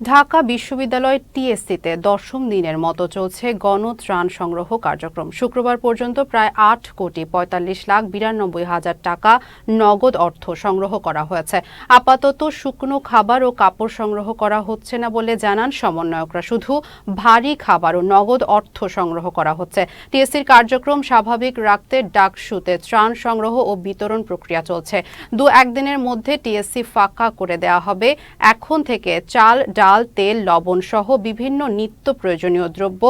ঢাকা বিশ্ববিদ্যালয় টিএসসিতে দশম দিনের মতো চলছে গণত্রাণ সংগ্রহ কার্যক্রম। শুক্রবার পর্যন্ত প্রায় আট কোটি পঁয়তাল্লিশ লাখ বিরানব্বই হাজার টাকা নগদ অর্থ সংগ্রহ করা হয়েছে। আপাতত শুকনো খাবার ও কাপড় সংগ্রহ করা হচ্ছে না বলে জানান সমন্বয়করা। শুধু ভারী খাবার ও নগদ অর্থ সংগ্রহ করা হচ্ছে। টিএসসির কার্যক্রম স্বাভাবিক রাখতে ডাকসুতে ত্রাণ সংগ্রহ ও বিতরণ প্রক্রিয়া চলছে। দু একদিনের মধ্যে টিএসসি ফাঁকা করে দেওয়া হবে। এখন থেকে চাল, ডাল তেল, লবণ সহ বিভিন্ন নিত্য প্রয়োজনীয় দ্রব্য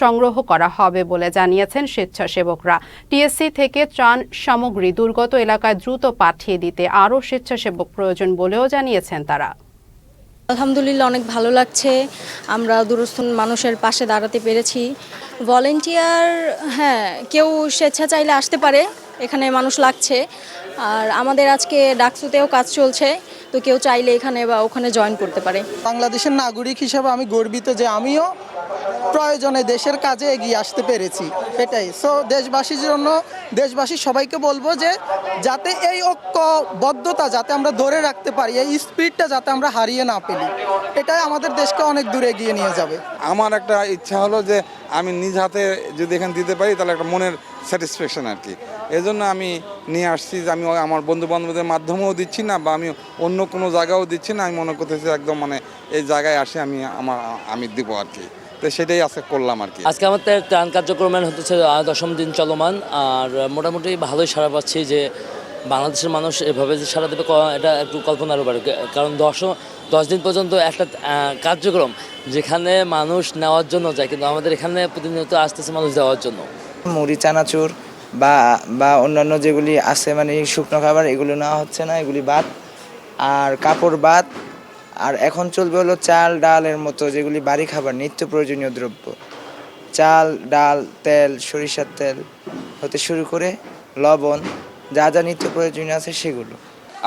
সংগ্রহ করা হবে বলে জানিয়েছেন স্বেচ্ছাসেবকরা। টিএসসি থেকে ত্রাণ সামগ্রী দুর্গত এলাকায় দ্রুত পাঠিয়ে দিতে আরও স্বেচ্ছাসেবক প্রয়োজন বলেও জানিয়েছেন তারা। আলহামদুলিল্লাহ, অনেক ভালো লাগছে। আমরা দূরস্থ মানুষের পাশে দাঁড়াতে পেরেছি। ভলেন্টিয়ার হ্যাঁ কেউ স্বেচ্ছা চাইলে আসতে পারে। এখানে মানুষ লাগছে। আর আমাদের আজকে ডাকসুতেও কাজ চলছে তো কেউ চাইলে এখানে বা ওখানে জয়েন করতে পারে। বাংলাদেশের নাগরিক হিসাবে আমি গর্বিত যে আমিও প্রয়োজনে দেশের কাজে এগিয়ে আসতে পেরেছি। এটাই। সো দেশবাসীর জন্য দেশবাসী সবাইকে বলব যে যাতে এই ঐক্যবদ্ধতা যাতে আমরা ধরে রাখতে পারি এই স্পিডটা যাতে আমরা হারিয়ে না ফেলি এটাই আমাদের দেশকে অনেক দূরে এগিয়ে নিয়ে যাবে। আমার একটা ইচ্ছা হলো যে আমি নিজ হাতে যদি এখানে দিতে পারি তাহলে একটা মনের স্যাটিসফ্যাকশন আর কি। এজন্য আমি নিয়ে আসছি যে আমি আমার বন্ধু বান্ধবদের মাধ্যমেও দিচ্ছি না বা আমি অন্য কোনো জায়গাও দিচ্ছি না। আমি মনে করতেছি একদম মানে এই জায়গায় আসে আমি আমার আমি দিব আর কি। তো সেটাই আজকে করলাম আর কি। আজকে আমাদের ত্রাণ কার্যক্রমের হতেছে আহ, দশম দিন চলমান। আর মোটামুটি ভালোই সারা পাচ্ছি যে বাংলাদেশের মানুষ এভাবে যে সারা দেবে এটা একটু কল্পনার উপরে কারণ দশ দশ দিন পর্যন্ত একটা কার্যক্রম যেখানে মানুষ নেওয়ার জন্য যায় কিন্তু আমাদের এখানে প্রতিনিয়ত আসতেছে মানুষ দেওয়ার জন্য। মুড়ি চানাচুর বা বা অন্যান্য যেগুলি আছে মানে শুকনো খাবার, এগুলো নেওয়া হচ্ছে না, এগুলি বাদ। আর কাপড় বাদ। আর এখন চলবে হলো চাল, ডালের মতো যেগুলি বাড়ি খাবার, নিত্য প্রয়োজনীয় দ্রব্য। চাল, ডাল, তেল, সরিষার তেল হতে শুরু করে লবণ, যা যা নিত্য প্রয়োজনীয় আছে সেগুলো।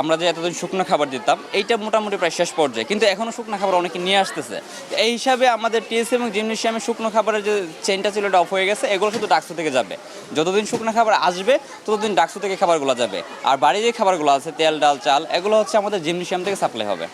আমরা যে এতদিন শুকনো খাবার দিতাম, এইটা মোটামুটি প্রায় শেষ পর্যায়ে। কিন্তু এখনও শুকনো খাবার অনেকে নিয়ে আসতেছে। এই হিসাবে আমাদের টিএসসি এবং জিমনেশিয়ামে শুকনো খাবারের যে চেনটা ছিল, এটা অফ হয়ে গেছে। এগুলো শুধু ডাকসু থেকে যাবে। যতদিন শুকনো খাবার আসবে, ততদিন ডাকসু থেকে খাবারগুলো যাবে। আর বাড়ির যে খাবারগুলো আছে, তেল, ডাল, চাল, এগুলো হচ্ছে আমাদের জিমনেশিয়াম থেকে সাপ্লাই হবে।